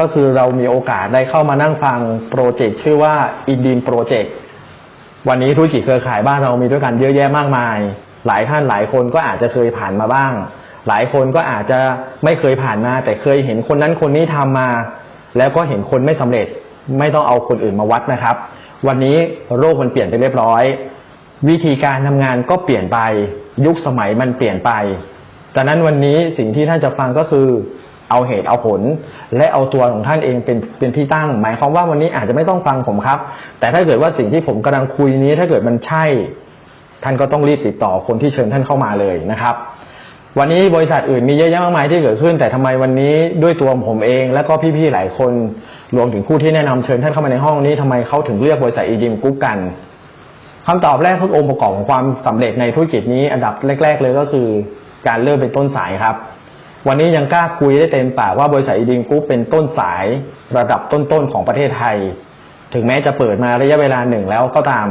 ก็คือเรามีโอกาสได้เข้ามานั่งฟังโปรเจกต์ชื่อว่า i n d i n Project วันนี้ธุรกิจเครือข่ายบ้านเรามีด้วยกันเยอะแยะมากมาย หลายท่านหลายคนก็อาจจะเคยผ่านมาบ้าง หลายคนก็อาจจะไม่เคยผ่านมา แต่เคยเห็นคนนั้นคนนี้ทำมา แล้วก็เห็นคนไม่สำเร็จ ไม่ต้องเอาคนอื่นมาวัดนะครับ วันนี้โลกมันเปลี่ยนไปเรียบร้อย วิธีการทำงานก็เปลี่ยนไป ยุคสมัยมันเปลี่ยนไปจากนั้นวันนี้สิ่งที่ท่านจะฟังก็คือ เอาเหตุเอาผล และเอาตัวของท่านเองเป็นเป็นที่ตั้ง หมายความว่าวันนี้อาจจะไม่ต้องฟังผมครับ แต่ถ้าเกิดว่าสิ่งที่ผมกำลังคุยนี้ ถ้าเกิดมันใช่ ท่านก็ต้องรีบติดต่อคนที่เชิญท่านเข้ามาเลยนะครับ วันนี้บริษัทอื่นมีเยอะแยะมากมายที่เกิดขึ้น แต่ทำไมวันนี้ด้วยตัวผมเอง และก็พี่ๆหลายคนรวมถึงผู้ที่แนะนำเชิญท่านเข้ามาในห้องนี้ทำไมเขาถึงเลือกบริษัทอีดิมกรุ๊ปกันคำตอบแรกคือองค์ประกอบของความสำเร็จในธุรกิจนี้อันดับแรก ๆ เลยก็คือ การเริ่มเป็นต้นสายครับ วันนี้ยังกล้าคุยได้เต็มปากว่าบริษัทอีดิมกรุ๊ปเป็นต้นสายระดับต้นๆของประเทศไทย ถึงแม้จะเปิดมาระยะเวลาหนึ่งแล้วก็ตาม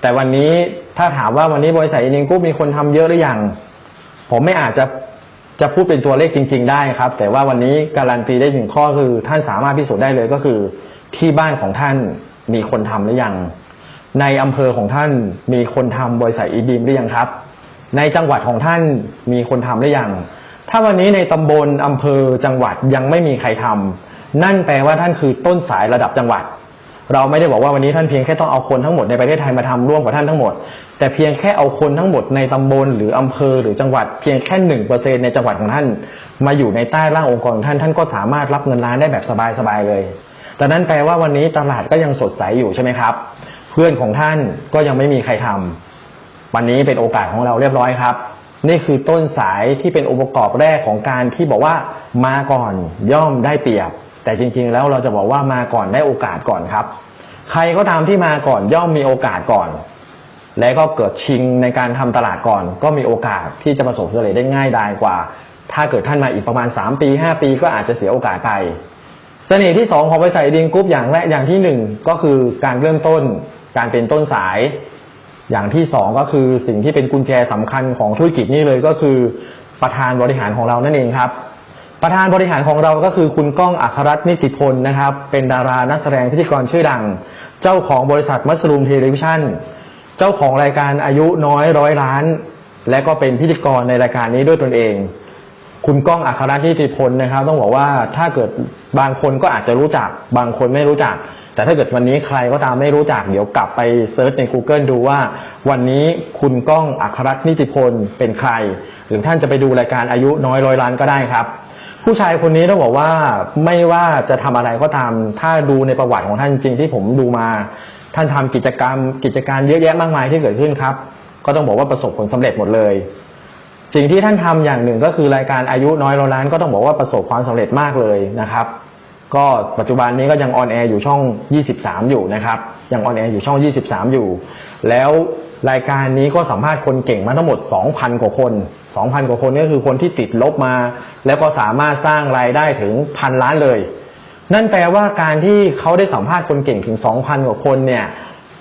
แต่วันนี้ถ้าถามว่าวันนี้บริษัทอีดิมกรุ๊ปมีคนทำเยอะหรือยัง ผมไม่อาจจะจะพูดเป็นตัวเลขจริง ๆ ได้ครับ แต่ว่าวันนี้การันตีได้หนึ่งข้อคือ ท่านสามารถพิสูจน์ได้เลยก็คือ ที่บ้านของท่านมีคนทำหรือยัง ในอำเภอของท่านมีคนทำบริษัทอีดีมหรือยังครับ ในจังหวัดของท่านมีคนทำหรือยัง ถ้าวันนี้ในตำบลอำเภอจังหวัดยังไม่มีใครทำนั่นแปลว่าท่านคือต้นสายระดับจังหวัด เราไม่ได้บอกว่าวันนี้ท่านเพียงแค่ต้องเอาคนทั้งหมดในประเทศไทยมาทำร่วมกับท่านทั้งหมด แต่เพียงแค่เอาคนทั้งหมดในตำบลหรืออำเภอหรือจังหวัด เพียงแค่หนึ่งเปอร์เซ็นในจังหวัดของท่าน มาอยู่ในใต้ร่างองค์กรของท่านท่านก็สามารถรับเงินล้านได้แบบสบายๆเลยแต่นั้นแปลว่าวันนี้ตลาดก็ยังสดใสอยู่ใช่ไหมครับ เพื่อนของท่านก็ยังไม่มีใครทำวันนี้เป็นโอกาสของเราเรียบร้อยครับ นี่คือต้นสายที่เป็นองค์ประกอบแรกของการที่บอกว่ามาก่อนย่อมได้เปรียบ แต่จริงๆแล้วเราจะบอกว่ามาก่อนได้โอกาสก่อนครับ ใครก็ตามที่มาก่อนย่อมมีโอกาสก่อน และก็เกิดชิงในการทำตลาดก่อน ก็มีโอกาสที่จะประสบสำเร็จได้ง่ายดายกว่า ถ้าเกิดท่านมาอีกประมาณ 3 ปี 5 ปีก็อาจจะเสียโอกาสไปเสน่ห์ที่ 2 ของบริษัทดิงกรุ๊ปอย่างแรกอย่างที่ 1 ก็คือการเริ่มต้นการเป็นต้นสาย อย่างที่ 2 ก็คือสิ่งที่เป็นกุญแจสำคัญของธุรกิจนี้เลยก็คือประธานบริหารของเรานั่นเองครับ ประธานบริหารของเราก็คือคุณก้องอัครรัตน์นิติพลนะครับ เป็นดารานักแสดงพิธีกรชื่อดัง เจ้าของบริษัทมัสลูมเทเลวิชั่นเจ้าของรายการอายุน้อยร้อยล้าน และก็เป็นพิธีกรในรายการนี้ด้วยตนเอง คุณก้องอัครรัตน์นิติพลนะครับ ต้องบอกว่าถ้าเกิดบางคนก็อาจจะรู้จัก บางคนไม่รู้จัก แต่ถ้าเกิดวันนี้ใครก็ตามไม่รู้จักเดี๋ยวกลับไปเซิร์ชใน Google ดูว่า วันนี้คุณก้องอัครรัตน์นิติพลเป็นใคร หรือท่านจะไปดูรายการอายุน้อยร้อยล้านก็ได้ครับ ผู้ชายคนนี้ต้องบอกว่าไม่ว่าจะทำอะไรก็ตาม ถ้าดูในประวัติของท่านจริงที่ผมดูมา ท่านทำกิจกรรม กิจการเยอะแยะมากมายที่เกิดขึ้นครับ ก็ต้องบอกว่าประสบผลสำเร็จหมดเลยสิ่งที่ท่านทำอย่างหนึ่งก็คือรายการอายุน้อยร้อยล้านก็ต้องบอกว่าประสบความสำเร็จมากเลยนะครับ ก็ปัจจุบันนี้ก็ยังออนแอร์อยู่ช่อง 23 อยู่นะครับยังออนแอร์อยู่ช่อง 23 อยู่ แล้วรายการนี้ก็สัมภาษณ์คนเก่งมาทั้งหมด 2,000 กว่าคน 2,000 กว่าคนนี่ก็คือคนที่ติดลบมา แล้วก็สามารถสร้างรายได้ถึงพันล้านเลย นั่นแปลว่าการที่เขาได้สัมภาษณ์คนเก่งถึง 2,000 กว่าคนเนี่ย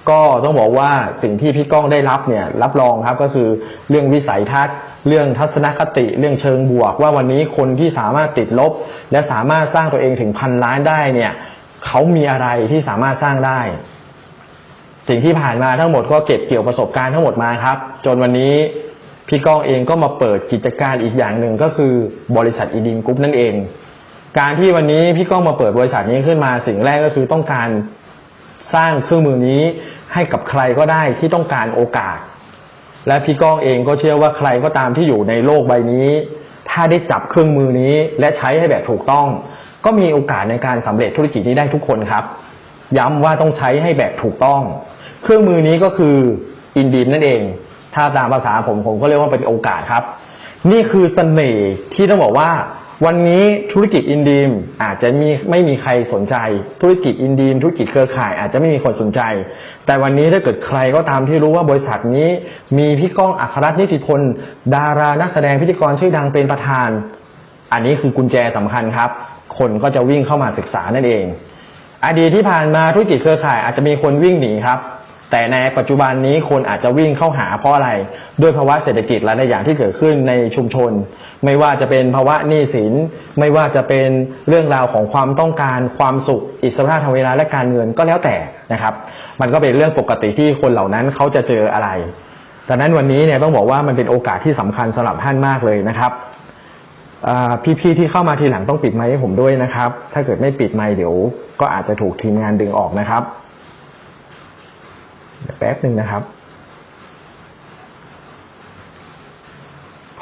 ก็ต้องบอกว่าสิ่งที่พี่ก้องได้รับเนี่ยรับรองครับก็คือเรื่องวิสัยทัศน์ เรื่องทัศนคติเรื่องเชิงบวก ว่าวันนี้คนที่สามารถติดลบ และสามารถสร้างตัวเองถึงพันล้านได้เนี่ยเขามีอะไรที่สามารถสร้างได้ สิ่งที่ผ่านมาทั้งหมดก็เก็บเกี่ยวประสบการณ์ทั้งหมดมาครับ จนวันนี้พี่ก้องเองก็มาเปิดกิจการอีกอย่างหนึ่งก็คือบริษัทอีดิมกรุ๊ปนั่นเอง การที่วันนี้พี่ก้องมาเปิดบริษัทนี้ขึ้นมาสิ่งแรกก็คือต้องการสร้างเครื่องมือนี้ให้กับใครก็ได้ที่ต้องการโอกาส และพี่ก้องเองก็เชื่อว่าใครก็ตามที่อยู่ในโลกใบนี้ ถ้าได้จับเครื่องมือนี้ และใช้ให้แบบถูกต้อง ก็มีโอกาสในการสำเร็จธุรกิจนี้ได้ทุกคนครับ ย้ำว่าต้องใช้ให้แบบถูกต้อง เครื่องมือนี้ก็คืออินดีมนั่นเอง ถ้าตามภาษาผมผมก็เรียกว่าเป็นโอกาสครับ นี่คือเสน่ห์ที่ต้องบอกว่า วันนี้ธุรกิจอินดีมอาจจะมีไม่มีใครสนใจ ธุรกิจอินดีมธุรกิจเครือข่ายอาจจะไม่มีคนสนใจ แต่วันนี้ถ้าเกิดใครก็ตามที่รู้ว่าบริษัทนี้ มีพี่ก้องอัครรัตน์นิติพลดารานักแสดงพิธีกรชื่อดังเป็นประธาน อันนี้คือกุญแจสำคัญครับ คนก็จะวิ่งเข้ามาศึกษานั่นเองอดีตที่ผ่านมาธุรกิจเครือข่ายอาจจะมีคนวิ่งหนีครับ แต่ในปัจจุบันนี้คนอาจจะวิ่งเข้าหาเพราะอะไร ด้วยภาวะเศรษฐกิจหลายๆอย่างที่เกิดขึ้นในชุมชน ไม่ว่าจะเป็นภาวะหนี้สิน ไม่ว่าจะเป็นเรื่องราวของความต้องการความสุข อิสรภาพทางเวลาและการเงินก็แล้วแต่นะครับ มันก็เป็นเรื่องปกติที่คนเหล่านั้นเขาจะเจออะไรดังนั้นวันนี้เนี่ยต้องบอกว่ามันเป็นโอกาสที่สำคัญสำหรับท่านมากเลยนะครับพี่ๆที่เข้ามาทีหลังต้องปิดไมค์ให้ผมด้วยนะครับ ถ้าเกิดไม่ปิดไมค์เดี๋ยว ก็อาจจะถูกทีมงานดึงออกนะครับ แป๊บหนึ่งนะครับ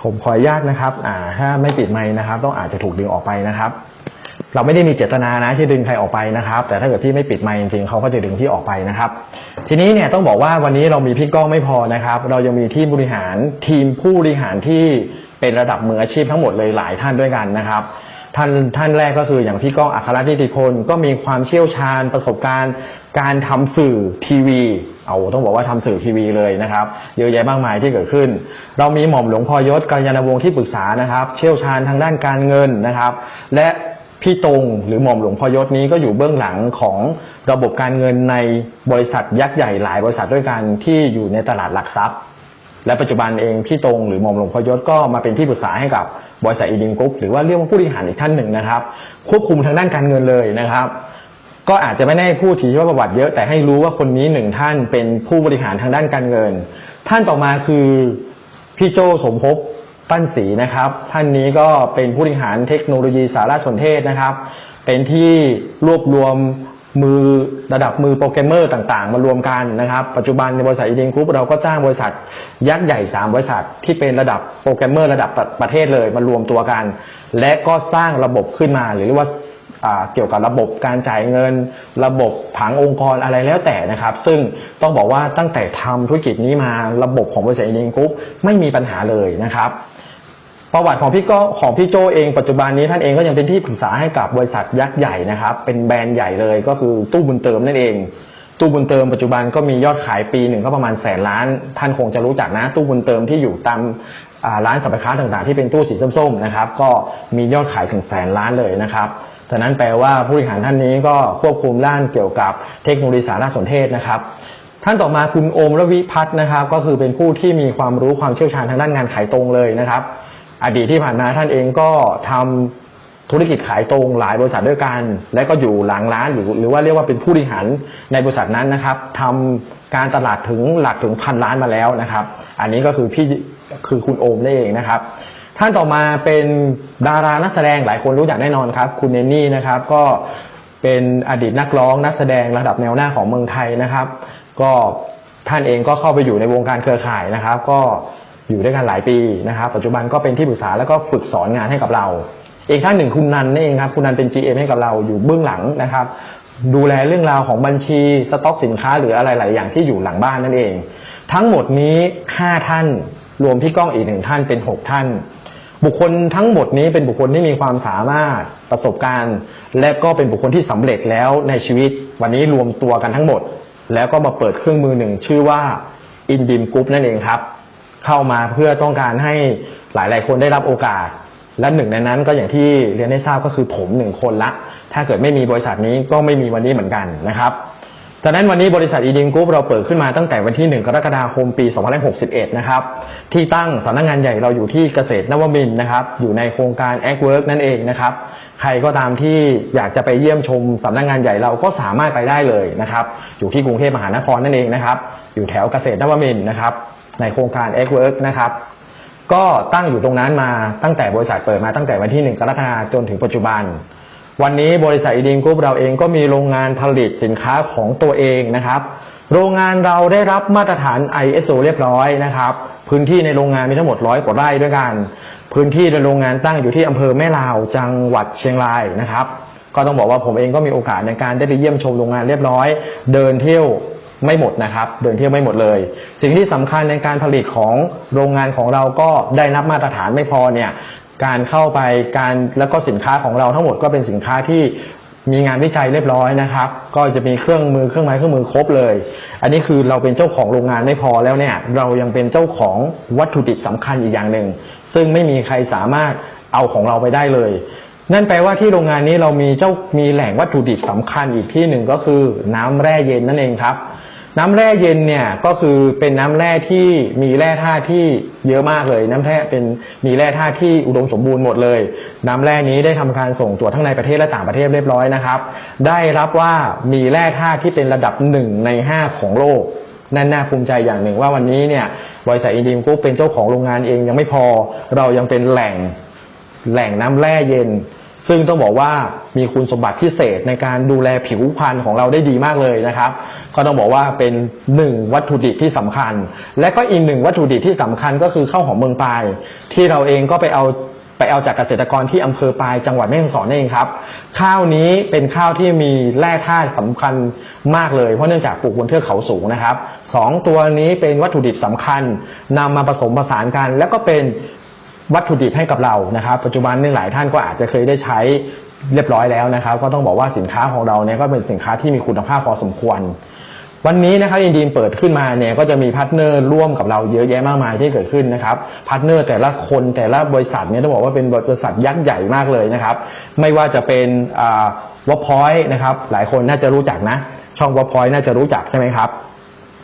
ผมขออนุญาตนะครับ อ่า ถ้าไม่ปิดไมค์นะครับ ต้องอาจจะถูกดึงออกไปนะครับ เราไม่ได้มีเจตนานะที่ดึงใครออกไปนะครับ แต่ถ้าเกิดพี่ไม่ปิดไมค์จริงๆเขาก็จะดึงพี่ออกไปนะครับ ทีนี้เนี่ยต้องบอกว่าวันนี้เรามีพี่ก้องไม่พอนะครับ เรายังมีทีมบริหารทีมผู้บริหารที่เป็นระดับมืออาชีพทั้งหมดเลยหลายท่านด้วยกันนะครับท่านท่านแรกก็คืออย่างพี่ก้องอัครนิติพลก็มีความเชี่ยวชาญประสบการณ์ การทำสื่อทีวี เอาต้องบอกว่าทำสื่อทีวีเลยนะครับเยอะแยะมากมายที่เกิดขึ้น เรามีหม่อมหลวงพ่อยศกัลยาณวงศ์ที่ปรึกษานะครับ เชี่ยวชาญทางด้านการเงินนะครับ และพี่ตรงหรือหม่อมหลวงพ่อยศนี้ก็อยู่เบื้องหลังของระบบการเงินในบริษัทยักษ์ใหญ่หลายบริษัทด้วยกันที่อยู่ในตลาดหลักทรัพย์ และปัจจุบันเองพี่ตรงหรือหม่อมหลวงพยศก็มาเป็นที่ปรึกษาให้กับบริษัทอีดิงกรุ๊ปหรือว่าเรียกว่าผู้บริหารอีกท่านหนึ่งนะครับ ควบคุมทางด้านการเงินเลยนะครับ ก็อาจจะไม่ได้พูดถึงว่าประวัติเยอะ แต่ให้รู้ว่าคนนี้หนึ่งท่านเป็นผู้บริหารทางด้านการเงิน ท่านต่อมาคือพี่โจสมภพปั้นศรีนะครับ ท่านนี้ก็เป็นผู้บริหารเทคโนโลยีสารสนเทศนะครับ เป็นที่รวบรวมมือระดับมือโปรแกรมเมอร์ต่างๆ มารวมกันนะครับ ปัจจุบันในบริษัทอีดิงกรุ๊ปเราก็จ้างบริษัทยักษ์ใหญ่ 3 บริษัท ที่เป็นระดับโปรแกรมเมอร์ระดับประเทศเลยมารวมตัวกัน และก็สร้างระบบขึ้นมาหรือเรียกว่า เกี่ยวกับระบบการจ่ายเงิน ระบบผังองค์กรอะไรแล้วแต่นะครับ ซึ่งต้องบอกว่าตั้งแต่ทำธุรกิจนี้มาระบบของบริษัทอีดิงกรุ๊ปไม่มีปัญหาเลยนะครับประวัติของพี่ก็ของพี่โจเองปัจจุบันนี้ท่านเองก็ยังเป็นที่ปรึกษาให้กับบริษัทยักษ์ใหญ่นะครับ เป็นแบรนด์ใหญ่เลยก็คือตู้บุญเติมนั่นเอง ตู้บุญเติมปัจจุบันก็มียอดขายปีหนึ่งก็ประมาณแสนล้าน ท่านคงจะรู้จักนะ ตู้บุญเติมที่อยู่ตามร้านสรรพค้าต่างๆ ที่เป็นตู้สีส้มๆนะครับ ก็มียอดขายถึงแสนล้านเลยนะครับ ฉะนั้นแปลว่าผู้บริหารท่านนี้ก็ควบคุมด้านเกี่ยวกับเทคโนโลยีสารสนเทศนะครับท่านต่อมาคุณโอมระวิพัฒน์นะครับ ก็คือเป็นผู้ที่มีความรู้ความเชี่ยวชาญทางด้านงานขายตรงเลยนะครับ อดีตที่ผ่านมาท่านเองก็ทำธุรกิจขายตรงหลายบริษัทด้วยกัน และก็อยู่หลังร้านหรือหรือว่าเรียกว่าเป็นผู้บริหารในบริษัทนั้นนะครับทำการตลาดถึงหลักถึงพันล้านมาแล้วนะครับ อันนี้ก็คือพี่คือคุณโอมนั่นเองนะครับ ท่านต่อมาเป็นดารานักแสดงหลายคนรู้จักแน่นอนครับ คุณเนนี่นะครับ ก็เป็นอดีตนักร้องนักแสดงระดับแนวหน้าของเมืองไทยนะครับ ก็ท่านเองก็เข้าไปอยู่ในวงการเครือข่ายนะครับ ก็อยู่ด้วยกันหลายปีนะครับ ปัจจุบันก็เป็นที่ปรึกษาแล้วก็ฝึกสอนงานให้กับเราอีกท่านหนึ่งคุณนันนั่เองครับคุณนันเป็น GM ให้กับเราอยู่เบื้องหลังนะครับ ดูแลเรื่องราวของบัญชีสต็อกสินค้าหรืออะไรหลายอย่างที่อยู่หลังบ้านนั่นเอง ทั้งหมดนี้ 5 ท่านรวมพี่ก้องอีกหนึ่งท่านเป็น 6 ท่าน บุคคลทั้งหมดนี้เป็นบุคคลที่มีความสามารถประสบการณ์ และก็เป็นบุคคลที่สำเร็จแล้วในชีวิต วันนี้รวมตัวกันทั้งหมด แล้วก็มาเปิดเครื่องมือหนึ่งชื่อว่า i n d i m Group นั่นเองครับ เข้ามาเพื่อต้องการให้หลาย ๆ คนได้รับโอกาส และหนึ่งในนั้นก็อย่างที่เรียนให้ทราบก็คือผมหนึ่งคนละ ถ้าเกิดไม่มีบริษัทนี้ก็ไม่มีวันนี้เหมือนกันนะครับ ดังนั้นวันนี้บริษัทอีดิมกรุ๊ปเราเปิดขึ้นมาตั้งแต่วันที่ 1 กรกฎาคมปี 2561 นะครับ ที่ตั้งสำนักงานใหญ่เราอยู่ที่เกษตรนวมินทร์นะครับ อยู่ในโครงการ a c t Work นั่นเองนะครับ ใครก็ตามที่อยากจะไปเยี่ยมชมสำนักงานใหญ่เราก็สามารถไปได้เลยนะครับ อยู่ที่กรุงเทพมหานครนั่นเองนะครับ อยู่แถวเกษตรนวมินทร์นะครับ ในโครงการ a c t Work นะครับก็ตั้งอยู่ตรงนั้นมาตั้งแต่บริษัทเปิดมาตั้งแต่วันที่ 1 กรกฎาคมจนถึงปัจจุบัน วันนี้บริษัทอีดิงกรุ๊ปเราเองก็มีโรงงานผลิตสินค้าของตัวเองนะครับ โรงงานเราได้รับมาตรฐาน ISO เรียบร้อยนะครับ พื้นที่ในโรงงานมีทั้งหมดร้อยกว่าไร่ด้วยกัน พื้นที่ในโรงงานตั้งอยู่ที่อำเภอแม่ลาวจังหวัดเชียงรายนะครับ ก็ต้องบอกว่าผมเองก็มีโอกาสในการได้ไปเยี่ยมชมโรงงานเรียบร้อย เดินเที่ยวไม่หมดนะครับ เดินเที่ยวไม่หมดเลย สิ่งที่สำคัญในการผลิตของโรงงานของเราก็ได้รับมาตรฐานไม่พอเนี่ย การเข้าไปการแล้วก็สินค้าของเราทั้งหมดก็เป็นสินค้าที่มีงานวิจัยเรียบร้อยนะครับ ก็จะมีเครื่องมือเครื่องไม้เครื่องมือครบเลย อันนี้คือเราเป็นเจ้าของโรงงานไม่พอแล้วเนี่ย เรายังเป็นเจ้าของวัตถุดิบสำคัญอีกอย่างหนึ่ง ซึ่งไม่มีใครสามารถเอาของเราไปได้เลย นั่นแปลว่าที่โรงงานนี้เรามีเจ้ามีแหล่งวัตถุดิบสำคัญอีกที่หนึ่งก็คือน้ำแร่เย็นนั่นเองครับ น้ำแร่เย็นเนี่ยก็คือเป็นน้ำแร่ที่มีแร่ธาตุที่เยอะมากเลย น้ำแร่เป็นมีแร่ธาตุที่อุดมสมบูรณ์หมดเลย น้ำแร่นี้ได้ทำการส่งตรวจทั้งในประเทศและต่างประเทศเรียบร้อยนะครับ ได้รับว่ามีแร่ธาตุที่เป็นระดับหนึ่งในห้าของโลกนั่นน่าภูมิใจอย่างหนึ่งว่าวันนี้เนี่ยบริษัทอินดีมกรุ๊ปเป็นเจ้าของโรงงานเองยังไม่พอ เรายังเป็นแหล่งแหล่งน้ำแร่เย็น ซึ่งต้องบอกว่ามีคุณสมบัติพิเศษในการดูแลผิวพรรณของเราได้ดีมากเลยนะครับ ก็ต้องบอกว่าเป็นหนึ่งวัตถุดิบที่สำคัญ และก็อีกหนึ่งวัตถุดิบที่สำคัญก็คือข้าวหอมเมืองปลาย ที่เราเองก็ไปเอาไปเอาจากเกษตรกรที่อำเภอปลายจังหวัดแม่ฮ่องสอนนั่นเองครับ ข้าวนี้เป็นข้าวที่มีแร่ธาตุสำคัญมากเลยเพราะเนื่องจากปลูกบนเทือกเขาสูงนะครับสองตัวนี้เป็นวัตถุดิบสำคัญนำมาผสมผสานกัน แล้วก็เป็น วัตถุดิบให้กับเรานะครับ ปัจจุบันนี่หลายท่านก็อาจจะเคยได้ใช้เรียบร้อยแล้วนะครับ ก็ต้องบอกว่าสินค้าของเราเนี่ยก็เป็นสินค้าที่มีคุณภาพพอสมควร วันนี้นะครับอินดีมเปิดขึ้นมาเนี่ยก็จะมีพาร์ทเนอร์ร่วมกับเราเยอะแยะมากมายที่เกิดขึ้นนะครับพาร์ทเนอร์แต่ละคนแต่ละบริษัทเนี่ยต้องบอกว่าเป็นบริษัทยักษ์ใหญ่มากเลยนะครับ ไม่ว่าจะเป็นวอพอยต์นะครับ หลายคนน่าจะรู้จักนะ ช่องวอพอยต์น่าจะรู้จักใช่ไหมครับ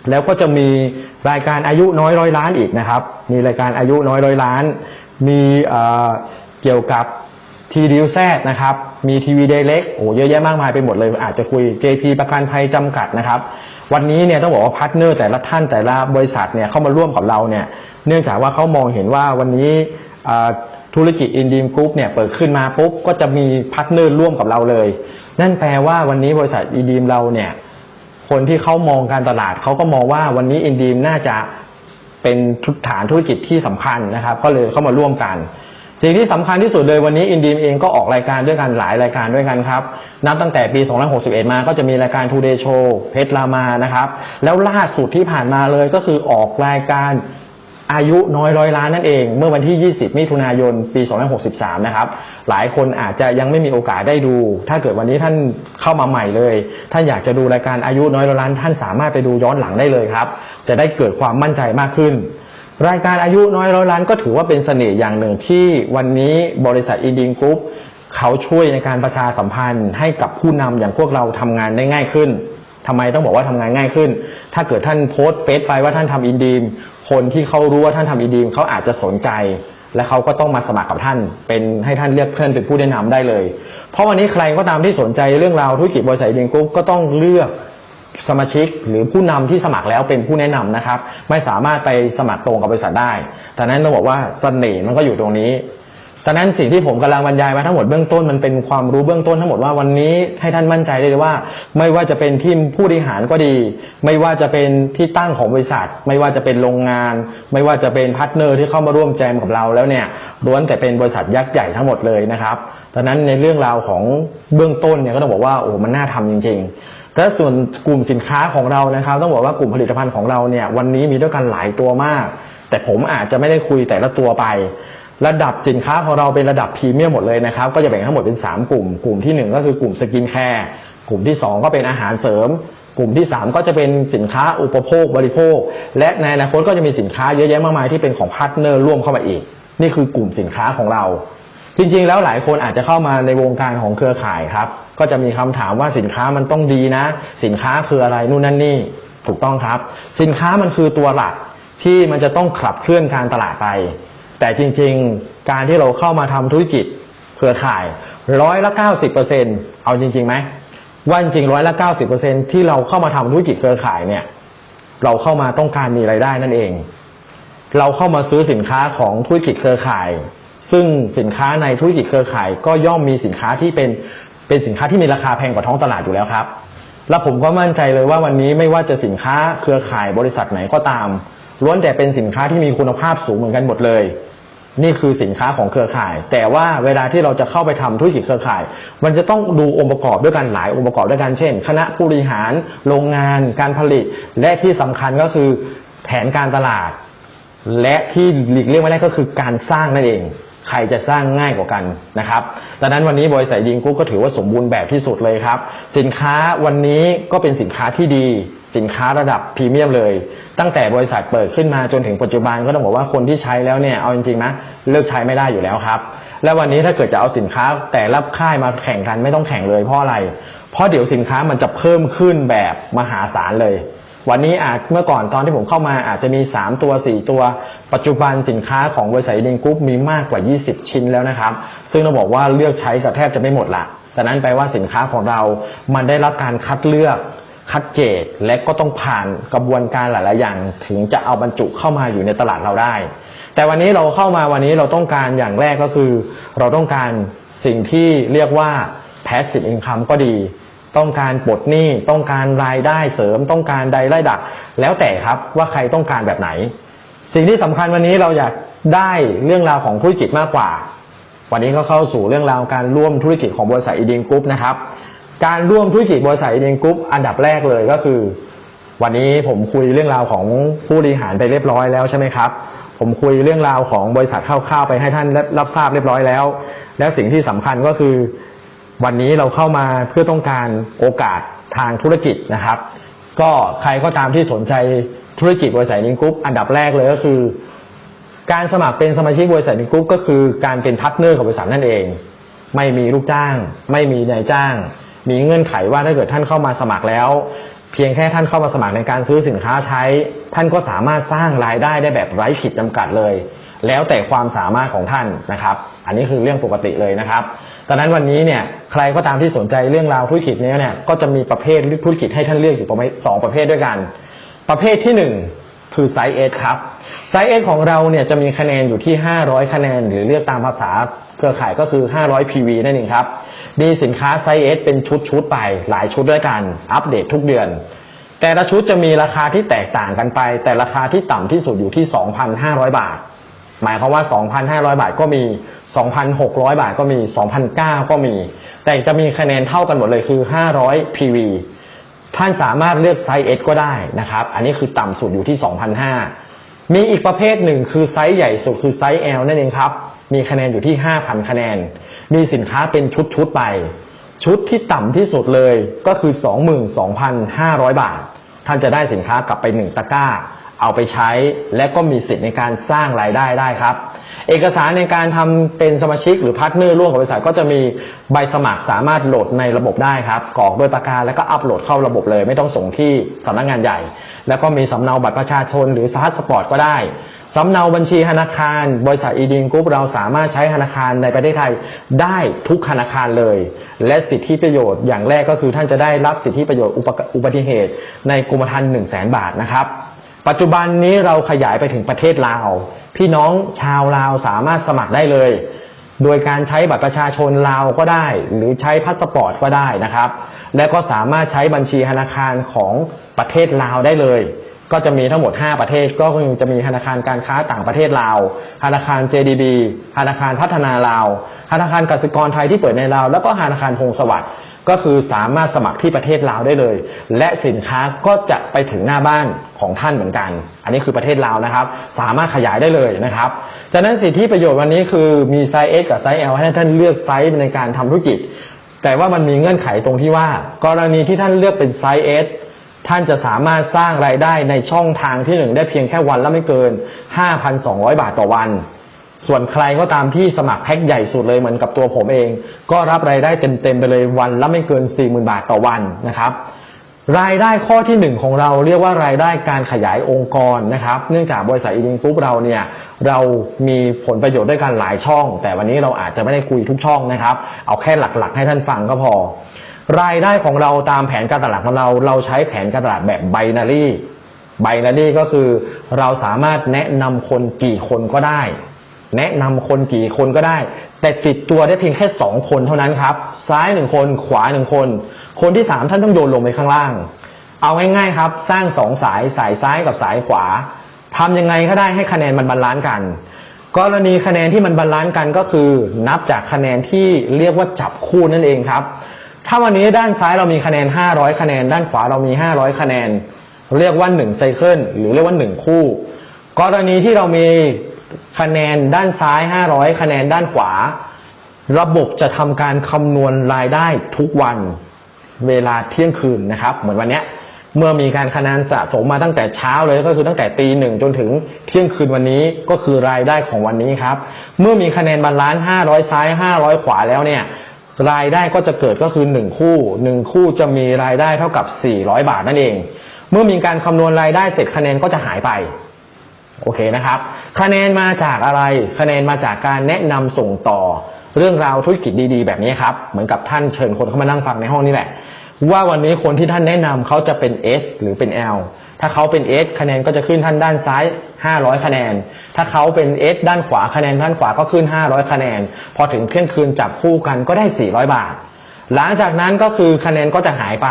แล้วก็จะมีรายการอายุน้อยร้อยล้านอีกนะครับ มีรายการอายุน้อยร้อยล้าน มีเกี่ยวกับทีดิวแซดนะครับ มีทีวีเดเล็กโอ้เยอะแยะมากมายไปหมดเลย อาจจะคุย JP ประกันภัยจำกัดนะครับ วันนี้เนี่ยต้องบอกว่าพาร์ทเนอร์แต่ละท่านแต่ละบริษัทเนี่ยเข้ามาร่วมกับเราเนี่ย เนื่องจากว่าเขามองเห็นว่าวันนี้ธุรกิจอินดีมกรุ๊ปเนี่ยเปิดขึ้นมาปุ๊บก็จะมีพาร์ทเนอร์ร่วมกับเราเลย นั่นแปลว่าวันนี้บริษัทอินดีมเราเนี่ยคนที่เขามองการตลาดเขาก็มองว่าวันนี้อินดีมน่าจะ เป็นทุฐานธุรกิจที่สำคัญนะครับ ก็เลยเข้ามาร่วมกัน สิ่งที่สำคัญที่สุดเลยวันนี้อินดีมเองก็ออกรายการด้วยกันหลายรายการด้วยกันครับ นับตั้งแต่ปี 2561 มาก็จะมีรายการ Today Show เพชรรามานะครับ แล้วล่าสุดที่ผ่านมาเลยก็คือออกรายการ อายุน้อยร้อยล้านนั่นเอง เมื่อวันที่ 20 มิถุนายน ปี 2563 นะครับ หลายคนอาจจะยังไม่มีโอกาสได้ดู ถ้าเกิดวันนี้ท่านเข้ามาใหม่เลย ท่านอยากจะดูรายการอายุน้อยร้อยล้าน ท่านสามารถไปดูย้อนหลังได้เลยครับ จะได้เกิดความมั่นใจมากขึ้น รายการอายุน้อยร้อยล้านก็ถือว่าเป็นเสน่ห์อย่างหนึ่งที่วันนี้บริษัทอีดิงกรุ๊ปเขาช่วยในการประชาสัมพันธ์ให้กับผู้นำอย่างพวกเราทำงานได้ง่ายขึ้นทำไมต้องบอกว่าทำงานง่ายขึ้น ถ้าเกิดท่านโพสต์เฟซไปว่าท่านทำอินดีม คนที่เขารู้ว่าท่านทำอีดีมเขาอาจจะสนใจ และเขาก็ต้องมาสมัครกับท่าน เป็นให้ท่านเลือกเพื่อนเป็นผู้แนะนำได้เลย เพราะวันนี้ใครก็ตามที่สนใจเรื่องราวธุรกิจบริษัทอินดีมกุ๊ปก็ต้องเลือกสมาชิกหรือผู้นำที่สมัครแล้วเป็นผู้แนะนำนะครับ ไม่สามารถไปสมัครตรงกับบริษัทได้แต่นั้นต้องบอกว่าเสน่ห์มันก็อยู่ตรงนี้ ดังนั้นสิ่งที่ผมกำลังบรรยายมาทั้งหมดเบื้องต้นมันเป็นความรู้เบื้องต้นทั้งหมดว่าวันนี้ให้ท่านมั่นใจได้เลยว่า ไม่ว่าจะเป็นทีมผู้บริหารก็ดี ไม่ว่าจะเป็นที่ตั้งของบริษัท ไม่ว่าจะเป็นโรงงาน ไม่ว่าจะเป็นพาร์ทเนอร์ที่เข้ามาร่วมแจมกับเราแล้วเนี่ยล้วนแต่เป็นบริษัทยักษ์ใหญ่ทั้งหมดเลยนะครับดังนั้นในเรื่องราวของเบื้องต้นเนี่ยก็ต้องบอกว่าโอ้มันน่าทำจริง ๆ และส่วนกลุ่มสินค้าของเรานะครับ ต้องบอกว่ากลุ่มผลิตภัณฑ์ของเราเนี่ยวันนี้มีด้วยกันหลายตัวมาก แต่ผมอาจจะไม่ได้คุยแต่ละตัวไป ระดับสินค้าของเราเป็นระดับพรีเมียมหมดเลยนะครับ ก็จะแบ่งทั้งหมดเป็น 3 กลุ่ม กลุ่มทีหนึ่1 ก็คือกลุ่มสกินแคร์กลุ่มที่ 2 ก็เป็นอาหารเสริม กลุ่มที่ 3 ก็จะเป็นสินค้าอุปโภคบริโภค และในอนาคตก็จะมีสินค้าเยอะแยะมากมายที่เป็นของพาร์ทเนอร์ร่วมเข้ามาอีก นี่คือกลุ่มสินค้าของเรา จริง ๆ แล้วหลายคนอาจจะเข้ามาในวงการของเครือข่ายครับ ก็จะมีคำถามว่าสินค้ามันต้องดีนะ สินค้าคืออะไรนู่นนั่นนี่ถูกต้องครับ สินค้ามันคือตัวหลักที่มันจะต้องขับเคลื่อนการตลาดไป แต่จริงๆ การที่เราเข้ามาทำธุรกิจเครือข่ายร้อยละเก้าสิบเปอร์เซ็นเอาจริงๆไหมว่าจริงร้อยละเก้าสิบเปอร์เซ็นที่เราเข้ามาทำธุรกิจเครือข่ายเนี่ย เราเข้ามาต้องการมีรายได้นั่นเอง เราเข้ามาซื้อสินค้าของธุรกิจเครือข่าย ซึ่งสินค้าในธุรกิจเครือข่าย ก็ย่อมมีสินค้าที่เป็นเป็นสินค้าที่มีราคาแพงกว่าท้องตลาดอยู่แล้วครับ แล้วผมก็มั่นใจเลยว่าวันนี้ไม่ว่าจะสินค้าเครือข่ายบริษัทไหนก็ตามล้วนแต่เป็นสินค้าที่มีคุณภาพสูงเหมือนกันหมดเลย นี่คือสินค้าของเครือข่าย แต่ว่าเวลาที่เราจะเข้าไปทำธุรกิจเครือข่าย มันจะต้องดูองค์ประกอบด้วยกันหลายองค์ประกอบด้วยกันเช่น คณะผู้บริหาร โรงงาน การผลิต และที่สำคัญก็คือแผนการตลาด และที่หลีกเลี่ยงไม่ได้ก็คือการสร้างนั่นเอง ใครจะสร้างง่ายกว่ากันนะครับดังนั้นวันนี้บริษัทยิงกุ๊กก็ถือว่าสมบูรณ์แบบที่สุดเลยครับ สินค้าวันนี้ก็เป็นสินค้าที่ดี สินค้าระดับพรีเมียมเลย ตั้งแต่บริษัทเปิดขึ้นมาจนถึงปัจจุบันก็ต้องบอกว่าคนที่ใช้แล้วเนี่ยเอาจริงๆนะเลิกใช้ไม่ได้อยู่แล้วครับ และวันนี้ถ้าเกิดจะเอาสินค้าแต่ละค่ายมาแข่งกันไม่ต้องแข่งเลยเพราะอะไร เพราะเดี๋ยวสินค้ามันจะเพิ่มขึ้นแบบมหาศาลเลยวันนี้อาจเมื่อก่อนตอนที่ผมเข้ามาอาจจะมี 3 ตัว 4 ตัว ปัจจุบันสินค้าของบริษัทดินกรุ๊ปมีมากกว่า 20 ชิ้นแล้วนะครับ ซึ่งเราบอกว่าเลือกใช้กับแทบจะไม่หมดละแต่นั้นแปลว่าสินค้าของเรา มันได้รับการคัดเลือก คัดเกรดและก็ต้องผ่านกระบวนการหลาย ๆ อย่าง ถึงจะเอาบรรจุเข้ามาอยู่ในตลาดเราได้ แต่วันนี้เราเข้ามาวันนี้เราต้องการอย่างแรกก็คือ เราต้องการสิ่งที่เรียกว่า passive income ก็ดี ต้องการปลดหนี้ต้องการรายได้เสริม ต้องการใดไล่ดัก แล้วแต่ครับว่าใครต้องการแบบไหน สิ่งที่สำคัญวันนี้เราอยากได้เรื่องราวของธุรกิจมากกว่า วันนี้ก็เข้าสู่เรื่องราวการร่วมธุรกิจของบริษัทอีดิงกรุ๊ปนะครับ การร่วมธุรกิจบริษัทอีดิงกรุ๊ปอันดับแรกเลยก็คือ วันนี้ผมคุยเรื่องราวของผู้บริหารไปเรียบร้อยแล้วใช่ไหมครับ ผมคุยเรื่องราวของบริษัทคร่าวๆไปให้ท่านรับทราบเรียบร้อยแล้ว แล้วสิ่งที่สำคัญก็คือ วันนี้เราเข้ามาเพื่อต้องการโอกาสทางธุรกิจนะครับ ก็ใครก็ตามที่สนใจธุรกิจบริษัทนิงกรุ๊ปอันดับแรกเลยก็คือ การสมัครเป็นสมาชิกบริษัทนิงกรุ๊ปก็คือการเป็นพาร์ทเนอร์กับบริษัทนั่นเอง ไม่มีลูกจ้าง ไม่มีนายจ้าง มีเงื่อนไขว่าถ้าเกิดท่านเข้ามาสมัครแล้ว เพียงแค่ท่านเข้ามาสมัครในการซื้อสินค้าใช้ ท่านก็สามารถสร้างรายได้ได้แบบไร้ขีดจำกัดเลย แล้วแต่ความสามารถของท่านนะครับ อันนี้คือเรื่องปกติเลยนะครับดังนั้นวันนี้เนี่ยใครก็ตามที่สนใจเรื่องราวธุรกิจนี้เนี่ยก็จะมีประเภทธุรกิจให้ท่านเลือกอยู่ประมาณสองประเภทด้วยกัน ประเภทที่หนึ่ง คือไซส์เอสครับ ไซส์เอสของเราเนี่ยจะมีคะแนนอยู่ที่ 500 คะแนน หรือเรียกตามภาษาเครือข่ายก็คือ 500 PV นั่นเองครับ มีสินค้าไซส์เอสเป็นชุดๆไป หลายชุดด้วยกัน อัปเดตทุกเดือน แต่ละชุดจะมีราคาที่แตกต่างกันไป แต่ราคาที่ต่ำที่สุดอยู่ที่ 2,500 บาท หมายความว่า 2,500 บาทก็มี 2,600 บาทก็มี 2,900 ก็มี แต่จะมีคะแนนเท่ากันหมดเลยคือ 500 PV ท่านสามารถเลือกไซส์ S ก็ได้นะครับ อันนี้คือต่ำสุดอยู่ที่ 2,500 มีอีกประเภทหนึ่งคือไซส์ใหญ่สุดคือไซส์ L นั่นเองครับ มีคะแนนอยู่ที่ 5,000 คะแนน มีสินค้าเป็นชุดๆไป ชุดที่ต่ำที่สุดเลยก็คือ 22,500 บาท ท่านจะได้สินค้ากลับไป 1 ตะกร้า เอาไปใช้ และก็มีสิทธิ์ในการสร้างรายได้ได้ครับ เอกสารในการทำเป็นสมาชิกหรือพาร์ทเนอร์ร่วมกับบริษัทก็จะมีใบสมัครสามารถโหลดในระบบได้ครับกรอกด้วยปากกาแล้วก็อัปโหลดเข้าระบบเลย ไม่ต้องส่งที่สำนักงานใหญ่ แล้วก็มีสำเนาบัตรประชาชนหรือสาสปอร์ตก็ได้สำเนาบัญชีธนาคาร บริษัทอีดิงกรุ๊ปเราสามารถใช้ธนาคารในประเทศไทยได้ทุกธนาคารเลย และสิทธิประโยชน์อย่างแรกก็คือท่านจะได้รับสิทธิประโยชน์อุปอุบัติเหตุในกรมธรรม์หนึ่งแสนบาทนะครับ ปัจจุบันนี้เราขยายไปถึงประเทศลาว พี่น้องชาวลาวสามารถสมัครได้เลย โดยการใช้บัตรประชาชนลาวก็ได้ หรือใช้พาสปอร์ตก็ได้นะครับ และก็สามารถใช้บัญชีธนาคารของประเทศลาวได้เลย ก็จะมีทั้งหมด 5 ประเทศก็คือจะมีธนาคารการค้าต่างประเทศลาว ธนาคาร JDB ธนาคารพัฒนาลาว ธนาคารกสิกรไทยที่เปิดในลาว แล้วก็ธนาคารพงสวัสดิ์ ก็คือสามารถสมัครที่ประเทศลาวได้เลย และสินค้าก็จะไปถึงหน้าบ้านของท่านเหมือนกัน อันนี้คือประเทศลาวนะครับ สามารถขยายได้เลยนะครับจากนั้นสิทธิประโยชน์วันนี้คือมีไซส์ S กับไซส์ L ให้ท่านเลือกไซส์ในการทำธุรกิจ แต่ว่ามันมีเงื่อนไขตรงที่ว่า กรณีที่ท่านเลือกเป็นไซส์ S ท่านจะสามารถสร้างรายได้ในช่องทางที่หนึ่งได้เพียงแค่วันละไม่เกิน 5,200 บาทต่อวัน ส่วนใครก็ตามที่สมัครแพ็คใหญ่สุดเลยเหมือนกับตัวผมเอง ก็รับรายได้เต็มๆไปเลยวันละไม่เกิน 40,000 บาทต่อวันนะครับรายได้ข้อที่หนึ่งของเราเรียกว่ารายได้การขยายองค์กรนะครับ เนื่องจากบริษัทอีดิงปุ๊บเราเนี่ยเรามีผลประโยชน์ด้วยกันหลายช่อง แต่วันนี้เราอาจจะไม่ได้คุยทุกช่องนะครับ เอาแค่หลักๆ ให้ท่านฟังก็พอ รายได้ของเราตามแผนการตลาดของเรา เราใช้แผนการตลาดแบบไบนารีไบนารีก็คือเราสามารถแนะนำคนกี่คนก็ได้ แนะนำคนกี่คนก็ได้ แต่ติดตัวได้เพียงแค่สองคนเท่านั้นครับ ซ้ายหนึ่งคน ขวาหนึ่งคน คนที่สามท่านต้องโยนลงไปข้างล่าง เอาง่ายๆครับ สร้างสองสายสายซ้ายกับสายขวาทำยังไงก็ได้ให้คะแนนมันบาลานซ์กัน กรณีคะแนนที่มันบาลานซ์กันก็คือ นับจากคะแนนที่เรียกว่าจับคู่นั่นเองครับ ถ้าวันนี้ด้านซ้ายเรามีคะแนน 500 คะแนน ด้านขวาเรามี 500 คะแนน เรียกว่า1ไซเคิลหรือเรียกว่า1คู่กรณีที่เรามี คะแนนด้านซ้าย 500 คะแนนด้านขวา ระบบจะทำการคำนวณรายได้ทุกวันเวลาเที่ยงคืนนะครับ เหมือนวันนี้เมื่อมีการคะแนนสะสมมาตั้งแต่เช้าเลยก็คือตั้งแต่ตีหนึ่งจนถึงเที่ยงคืนวันนี้ก็คือรายได้ของวันนี้ครับ เมื่อมีคะแนนบาลานซ์500 ซ้าย 500 ขวาแล้วเนี่ยรายได้ก็จะเกิดก็คือ 1 คู่ 1 คู่จะมีรายได้เท่ากับ 400 บาทนั่นเอง เมื่อมีการคำนวณรายได้เสร็จคะแนนก็จะหายไป โอเคนะครับ คะแนนมาจากอะไร คะแนนมาจากการแนะนำส่งต่อ เรื่องราวธุรกิจดีๆ แบบนี้ครับ เหมือนกับท่านเชิญคนเข้ามานั่งฟังในห้องนี่แหละ ว่าวันนี้คนที่ท่านแนะนำเขาจะเป็น S หรือเป็น L ถ้าเขาเป็น S คะแนนก็จะขึ้นท่านด้านซ้าย 500 คะแนน ถ้าเขาเป็น S ด้านขวาคะแนนด้านขวาก็ขึ้น 500 คะแนน พอถึงเที่ยงคืนจับคู่กันก็ได้ 400 บาท หลังจากนั้นก็คือคะแนนก็จะหายไป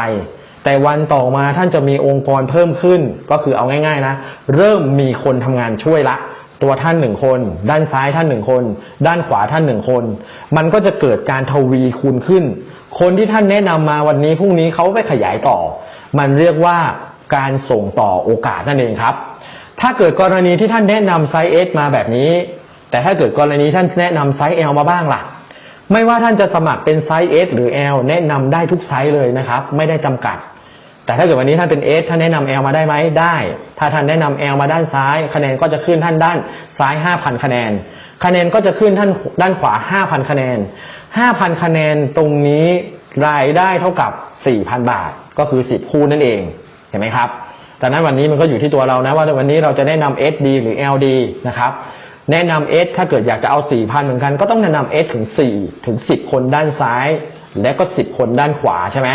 แต่วันต่อมาท่านจะมีองค์กรเพิ่มขึ้น ก็คือเอาง่ายๆนะ เริ่มมีคนทำงานช่วยละ ตัวท่านหนึ่งคน ด้านซ้ายท่านหนึ่งคน ด้านขวาท่านหนึ่งคน มันก็จะเกิดการทวีคูณขึ้น คนที่ท่านแนะนำมาวันนี้พรุ่งนี้เขาไปขยายต่อ มันเรียกว่าการส่งต่อโอกาสนั่นเองครับ ถ้าเกิดกรณีที่ท่านแนะนำไซส์ S มาแบบนี้ แต่ถ้าเกิดกรณีท่านแนะนำไซส์ L มาบ้างล่ะ ไม่ว่าท่านจะสมัครเป็นไซส์ S หรือ L แนะนำได้ทุกไซส์เลยนะครับ ไม่ได้จำกัด แต่ถ้าเกิดวันนี้ท่านเป็น S ท่านแนะนำ L มาได้ไหมได้ ถ้าท่านแนะนำ L มาด้านซ้าย คะแนนก็จะขึ้นท่านด้านซ้าย 5,000 คะแนน คะแนนก็จะขึ้นท่านด้านขวา 5,000 คะแนน 5,000 คะแนนตรงนี้รายได้เท่ากับ 4,000 บาท ก็คือ 10 คู่นั่นเอง เห็นไหมครับดังนั้นวันนี้มันก็อยู่ที่ตัวเรานะว่าวันนี้เราจะแนะนำ SD หรือ LD นะครับแนะนำ S ถ้าเกิดอยากจะเอา 4,000 เหมือนกัน ก็ต้องแนะนำ S ถึง 4 ถึง 10 คนด้านซ้าย และก็ 10 คนด้านขวาใช่ไหม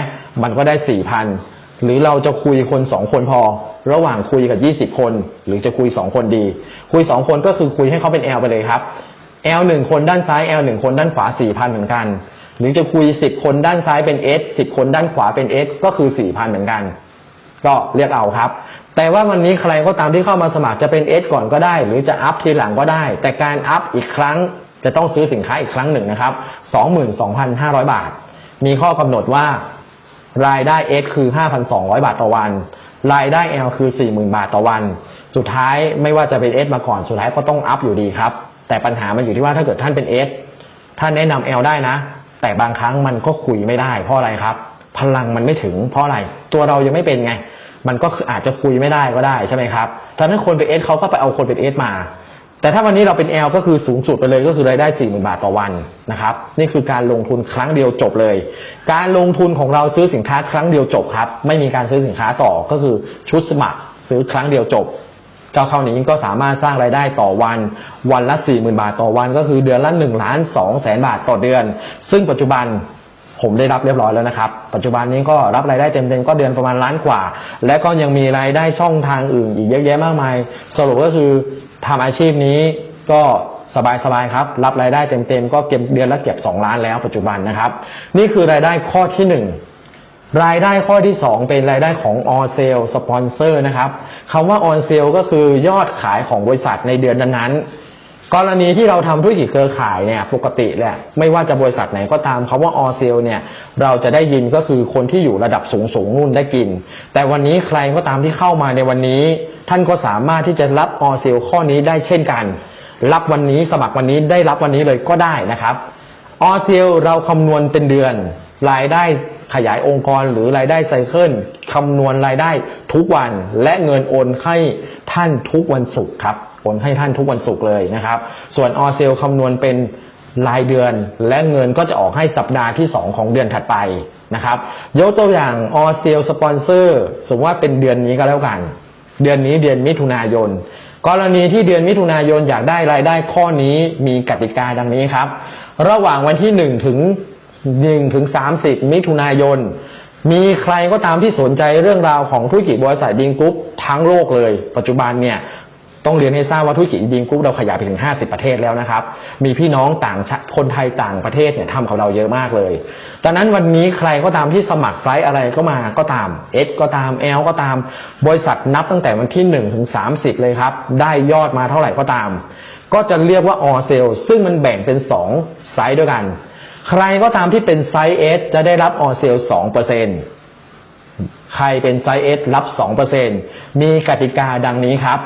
มันก็ได้ 4,000 หรือเราจะคุยคน2คนพอ ระหว่างคุยกับ20คน หรือจะคุย2คนดี คุย2คนก็คือคุยให้เขาเป็น L ไปเลยครับ L 1คนด้านซ้าย L 1คนด้านขวา4,000เหมือนกัน หรือจะคุย10คนด้านซ้ายเป็น S 10คนด้านขวาเป็น S ก็คือ4,000เหมือนกัน ก็เรียกเอาครับ แต่ว่าวันนี้ใครก็ตามที่เข้ามาสมัครจะเป็น S ก่อนก็ได้ หรือจะอัพทีหลังก็ได้ แต่การอัพอีกครั้งจะต้องซื้อสินค้าอีกครั้งหนึ่งนะครับ 22,500 บาท มีข้อกำหนดว่า รายได้ S คือ 5,200 บาทต่อวัน รายได้ L คือ 40,000 บาทต่อวัน สุดท้ายไม่ว่าจะเป็น S มาก่อน สุดท้ายก็ต้องอัพอยู่ดีครับ แต่ปัญหามันอยู่ที่ว่าถ้าเกิดท่านเป็น S ท่านแนะนำ L ได้นะ แต่บางครั้งมันก็คุยไม่ได้ เพราะอะไรครับ พลังมันไม่ถึง เพราะอะไร ตัวเรายังไม่เป็นไง มันก็คืออาจจะคุยไม่ได้ก็ได้ใช่ไหมครับตอนนั้นคนเป็น S เขาก็ไปเอาคนเป็น S มา แต่ถ้าวันนี้เราเป็น L ก็คือสูงสุดไปเลยก็คือรายได้ 40,000 บาทต่อวันนะครับ นี่คือการลงทุนครั้งเดียวจบเลย การลงทุนของเราซื้อสินค้าครั้งเดียวจบครับ ไม่มีการซื้อสินค้าต่อก็คือชุดสมัครซื้อครั้งเดียวจบเจ้าเข้านี้ก็สามารถสร้างรายได้ต่อวัน วันละ 40,000 บาทต่อวัน ก็คือเดือนละ1ล้าน2แสนบาทต่อเดือน ซึ่งปัจจุบัน ผมได้รับเรียบร้อยแล้วนะครับ ปัจจุบันนี้ก็รับรายได้เต็มๆก็เดือนประมาณล้านกว่า และก็ยังมีรายได้ช่องทางอื่น อีกเยอะแยะมากมาย สรุปก็คือทำอาชีพนี้ก็สบายๆครับ รับรายได้เต็มๆก็เก็บเดือนละเก็บ2ล้านแล้วปัจจุบันนะครับ นี่คือรายได้ข้อที่หนึ่งรายได้ข้อที่ 2 เป็นรายได้ของ on sale sponsor นะครับคำว่า on sale ก็คือยอดขายของบริษัทในเดือนนั้นๆ กรณีที่เราทำธุรกิจเครือข่ายเนี่ยปกติแหละไม่ว่าจะบริษัทไหนก็ตามคำว่า on sale เนี่ยเราจะได้ยินก็คือคนที่อยู่ระดับสูงสูงๆนู่นได้กิน แต่วันนี้ใครก็ตามที่เข้ามาในวันนี้ ท่านก็สามารถที่จะรับ on sale ข้อนี้ได้เช่นกัน รับวันนี้สมัครวันนี้ได้รับวันนี้เลยก็ได้นะครับออเซลเราคำนวณเป็นเดือน รายได้ขยายองค์กรหรือรายได้ไซเคิลคำนวณรายได้ทุกวันและเงินโอนให้ท่านทุกวันศุกร์ครับ โอนให้ท่านทุกวันศุกร์เลยนะครับ ส่วนออเซลคำนวณเป็นรายเดือนและเงินก็จะออกให้สัปดาห์ที่ 2 ของเดือนถัดไปนะครับ ยกตัวอย่างออเซลสปอนเซอร์สมมติว่าเป็นเดือนนี้ก็แล้วกัน เดือนนี้เดือนมิถุนายน กรณีที่เดือนมิถุนายนอยากได้รายได้ข้อนี้มีกติกาดังนี้ครับ ระหว่างวันที่1ถึง1ถึง30 มิถุนายน มีใครก็ตามที่สนใจเรื่องราวของธุรกิจบริษัทดิงกรุ๊ปทั้งโลกเลย ปัจจุบันเนี่ย ต้องเรียนให้ทราบว่าธุรกิจดิงกรุ๊ปเราขยายไปถึง 50 ประเทศแล้วนะครับ มีพี่น้องต่างชาติคนไทยต่างประเทศเนี่ยทำกับเราเยอะมากเลย ดังนั้นวันนี้ใครก็ตามที่สมัครไซต์อะไรก็มาก็ตาม S ก็ตาม L ก็ตาม บริษัทนับตั้งแต่วันที่1ถึง30 เลยครับ ได้ยอดมาเท่าไหร่ก็ตาม ก็จะเรียกว่า all s a l ซึ่งมันแบ่งเป็น 2 ไซส์ด้วยกัน ใครก็ตามที่เป็นไซส์ S จะได้รับ all sale 2%ใครเป็นไซส์ S รับ 2%มีกติกาดังนี้ครับ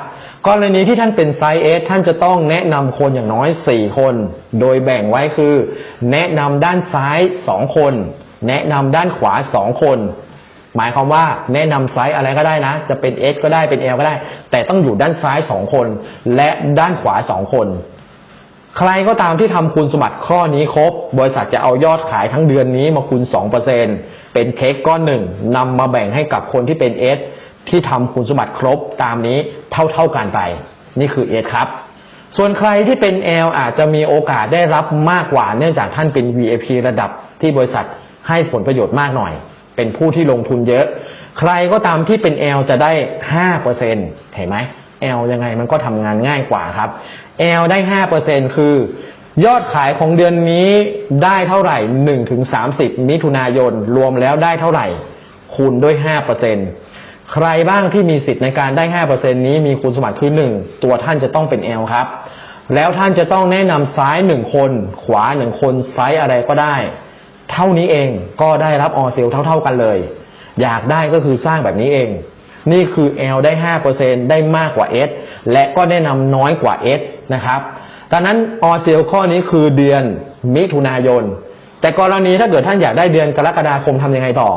กรณีที่ท่านเป็นไซส์ S ท่านจะต้องแนะนำคนอย่างน้อย 4 คน โดยแบ่งไว้คือ แนะนำด้านซ้าย 2 คน แนะนำด้านขวา 2 คน หมายความว่าแนะนำไซส์อะไรก็ได้นะ จะเป็น S ก็ได้เป็น L ก็ได้ แต่ต้องอยู่ด้านซ้าย 2 คน และด้านขวา 2 คน ใครก็ตามที่ทำคุณสมบัติข้อนี้ครบ บริษัทจะเอายอดขายทั้งเดือนนี้มาคูณ 2%เป็นเค้กก้อนหนึ่งนำมาแบ่งให้กับคนที่เป็น S ที่ทำคุณสมบัติครบตามนี้เท่า ๆกันไป นี่คือ S ครับ ส่วนใครที่เป็น L อาจจะมีโอกาสได้รับมากกว่า เนื่องจากท่านเป็น VIP ระดับที่บริษัทให้ผลประโยชน์มากหน่อย เป็นผู้ที่ลงทุนเยอะ ใครก็ตามที่เป็น L จะได้5%เห็นไหม L ยังไงมันก็ทำงานง่ายกว่าครับ L ได้ 5%คือยอดขายของเดือนนี้ได้เท่าไหร่1ถึง30 มิถุนายน รวมแล้วได้เท่าไหร่ คูณด้วย 5% ใครบ้างที่มีสิทธิ์ในการได้ 5%นี้มีคุณสมบัติคือ 1 ตัวท่านจะต้องเป็น L ครับ แล้วท่านจะต้องแนะนำซ้าย 1 คน ขวา 1 คนไซส์อะไรก็ได้ เท่านี้เองก็ได้รับออเซลเท่า ๆกันเลย อยากได้ก็คือสร้างแบบนี้เอง นี่คือ L ได้ 5%ได้มากกว่า S และก็แนะนำน้อยกว่า S นะครับดังนั้นออเซลข้อนี้คือเดือนมิถุนายน แต่กรณีถ้าเกิดท่านอยากได้เดือนกรกฎาคมทำยังไงต่อ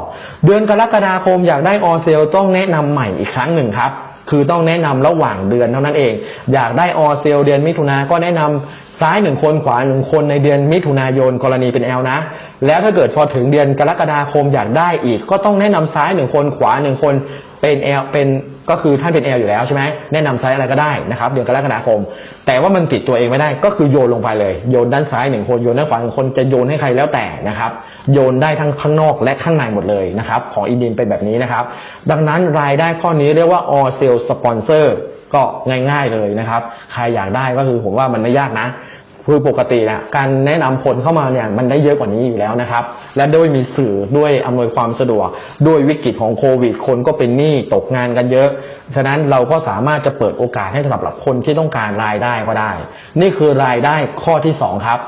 เดือนกรกฎาคมอยากได้ออเซลต้องแนะนำใหม่อีกครั้งหนึ่งครับ คือต้องแนะนำระหว่างเดือนเท่านั้นเอง อยากได้ออเซลเดือนมิถุนาก็แนะนำซ้ายหนึ่งคนขวาหนึ่งคนในเดือนมิถุนายนกรณีเป็น L นะ แล้วถ้าเกิดพอถึงเดือนกรกฎาคมอยากได้อีก ก็ต้องแนะนำซ้ายหนึ่งคนขวาหนึ่งคนเป็น L เป็น ก็คือท่านเป็น L อยู่แล้วใช่ไหมแนะนำไซส์อะไรก็ได้นะครับเดือนกรกฎาคม แต่ว่ามันติดตัวเองไม่ได้ก็คือโยนลงไปเลยโยนด้านซ้ายหนึ่งคนโยนด้านขวาหนึ่งคนจะโยนให้ใครแล้วแต่นะครับโยนได้ทั้งข้างนอกและข้างในหมดเลยนะครับของอินดินเป็นแบบนี้นะครับดังนั้นรายได้ข้อนี้เรียกว่า all sales sponsor ก็ง่ายๆเลยนะครับ ใครอยากได้ก็คือผมว่ามันไม่ยากนะ คือปกตินะการแนะนำคนเข้ามาเนี่ยมันได้เยอะกว่านี้อยู่แล้วนะครับ และด้วยมีสื่อด้วยอำนวยความสะดวก ด้วยวิกฤตของโควิด คนก็เป็นหนี้ตกงานกันเยอะ ฉะนั้นเราก็สามารถจะเปิดโอกาสให้สำหรับคนที่ต้องการรายได้ก็ได้ นี่คือรายได้ข้อที่สองครับ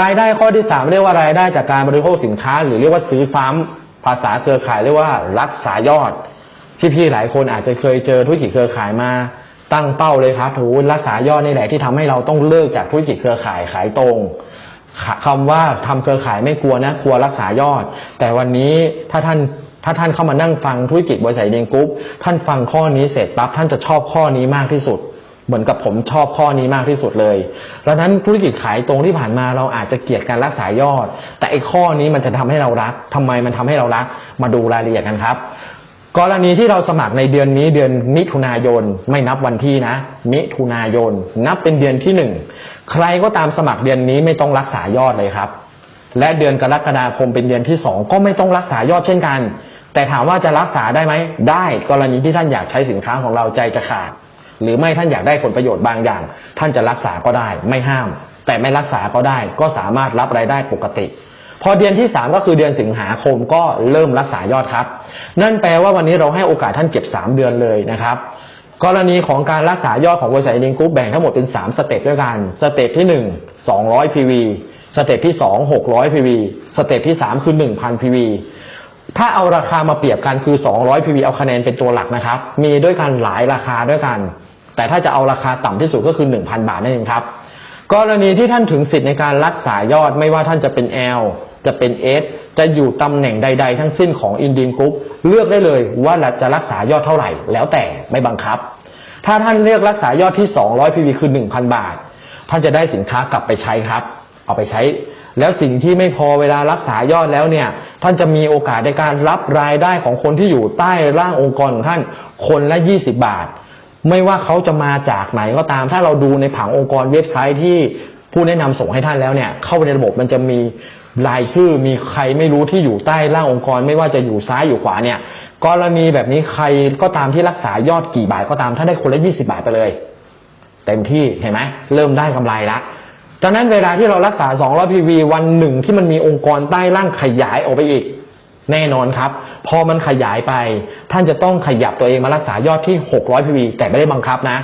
รายได้ข้อที่สามเรียกว่ารายได้จากการบริโภคสินค้า หรือเรียกว่าซื้อซ้ำภาษาเครือข่ายเรียกว่ารักษายอดพี่ๆหลายคนอาจจะเคยเจอธุรกิจเครือข่ายมา ตั้งเป้าเลยครับถูรักษายอดนี่แหละที่ทำให้เราต้องเลิกจากธุรกิจเครือข่ายขายตรงคำว่าทำเครือข่ายไม่กลัวนะกลัวรักษายอด แต่วันนี้ถ้าท่านถ้าท่านเข้ามานั่งฟังธุรกิจบริษัทเดนกรุ๊ปท่านฟังข้อนี้เสร็จปั๊บท่านจะชอบข้อนี้มากที่สุด เหมือนกับผมชอบข้อนี้มากที่สุดเลยดังนั้นธุรกิจขายตรงที่ผ่านมาเราอาจจะเกลียดการรักษายอด แต่ไอ้ข้อนี้มันจะทำให้เรารักทำไมมันทำให้เรารัก มาดูรายละเอียดกันครับ กรณีที่เราสมัครในเดือนนี้เดือนมิถุนายนไม่นับวันที่นะ มิถุนายน นับเป็นเดือนที่หนึ่งใครก็ตามสมัครเดือนนี้ไม่ต้องรักษายอดเลยครับ และเดือนกรกฎาคมเป็นเดือนที่สองก็ไม่ต้องรักษายอดเช่นกัน แต่ถามว่าจะรักษาได้ไหมได้กรณีที่ท่านอยากใช้สินค้าของเราใจจะขาด หรือไม่ท่านอยากได้ผลประโยชน์บางอย่าง ท่านจะรักษาก็ได้ไม่ห้าม แต่ไม่รักษาก็ได้ก็สามารถรับรายได้ปกติ พอเดือนที่ 3 ก็คือเดือนสิงหาคมก็เริ่มรักษายอดครับ นั่นแปลว่าวันนี้เราให้โอกาสท่านเก็บ 3 เดือนเลยนะครับ กรณีของการรักษายอดของบริษัทลิงกรุ๊ปแบ่งทั้งหมดเป็น 3 สเต็ปด้วยกัน สเต็ปที่ 1 200 PV สเต็ปที่ 2 600 PV สเต็ปที่ 3 คือ 1,000 PV ถ้าเอาราคามาเปรียบกันคือ 200 PV เอาคะแนนเป็นตัวหลักนะครับ มีด้วยกันหลายราคาด้วยกัน แต่ถ้าจะเอาราคาต่ำที่สุดก็คือ 1,000 บาทนั่นเองครับ กรณีที่ท่านถึงสิทธิ์ในการรักษายอดไม่ว่าท่านจะเป็น L จะเป็น S จะอยู่ตำแหน่งใด ๆ ทั้งสิ้นของอินดีนกรุ๊ปเลือกได้เลยว่าจะรักษายอดเท่าไหร่ แล้วแต่ไม่บังคับ ถ้าท่านเลือกรักษายอดที่ 200 PV คือ 1,000 บาท ท่านจะได้สินค้ากลับไปใช้ครับ เอาไปใช้ แล้วสิ่งที่ไม่พอเวลารักษายอดแล้วเนี่ย ท่านจะมีโอกาสในการรับรายได้ของคนที่อยู่ใต้ร่างองค์กรของท่านคนละ 20 บาท ไม่ว่าเขาจะมาจากไหนก็ตาม ถ้าเราดูในผังองค์กรเว็บไซต์ที่ผู้แนะนำส่งให้ท่านแล้วเนี่ยเข้าไปในระบบมันจะมี รายชื่อมีใครไม่รู้ที่อยู่ใต้ร่างองค์กร ไม่ว่าจะอยู่ซ้ายอยู่ขวาเนี่ย กรณีแบบนี้ใครก็ตามที่รักษายอดกี่บาทก็ตามท่าได้คนละ20บาทไปเลย เต็มที่เห็นไหมเริ่มได้กำไรละดังนั้นเวลาที่เรารักษา200 PV วันหนึ่งที่มันมีองค์กรใต้ร่างขยายออกไปอีก แน่นอนครับ พอมันขยายไป ท่านจะต้องขยับตัวเองมารักษายอดที่ 600 PV แต่ไม่ได้บังคับนะ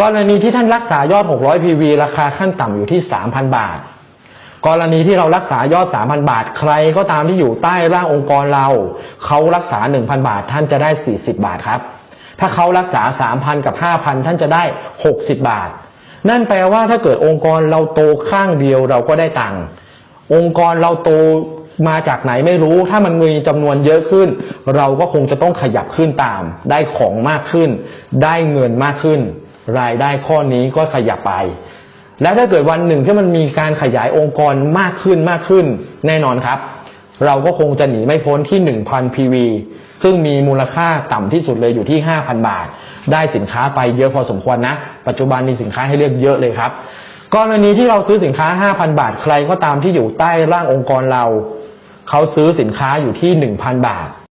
กรณีที่ท่านรักษายอด 600 PV ราคาขั้นต่ำอยู่ที่ 3,000 บาท กรณีที่เรารักษายอด 3,000 บาท ใครก็ตามที่อยู่ใต้ร่างองค์กรเรา เขารักษา 1,000 บาท ท่านจะได้ 40 บาทครับ ถ้าเขารักษา 3,000 กับ 5,000 ท่านจะได้ 60 บาท นั่นแปลว่าถ้าเกิดองค์กรเราโตข้างเดียวเราก็ได้ตังค์ องค์กรเราโตมาจากไหนไม่รู้ ถ้ามันมีจำนวนเยอะขึ้น เราก็คงจะต้องขยับขึ้นตาม ได้ของมากขึ้น ได้เงินมากขึ้น รายได้ข้อนี้ก็ขยับไป และถ้าเกิดวันหนึ่งที่มันมีการขยายองค์กรมากขึ้นมากขึ้น แน่นอนครับ เราก็คงจะหนีไม่พ้นที่ 1,000 PV ซึ่งมีมูลค่าต่ำที่สุดเลยอยู่ที่ 5,000 บาท ได้สินค้าไปเยอะพอสมควรนะ ปัจจุบันมีสินค้าให้เลือกเยอะเลยครับกรณีที่เราซื้อสินค้า 5,000 บาท ใครก็ตามที่อยู่ใต้ร่างองค์กรเรา เขาซื้อสินค้าอยู่ที่ 1,000 บาท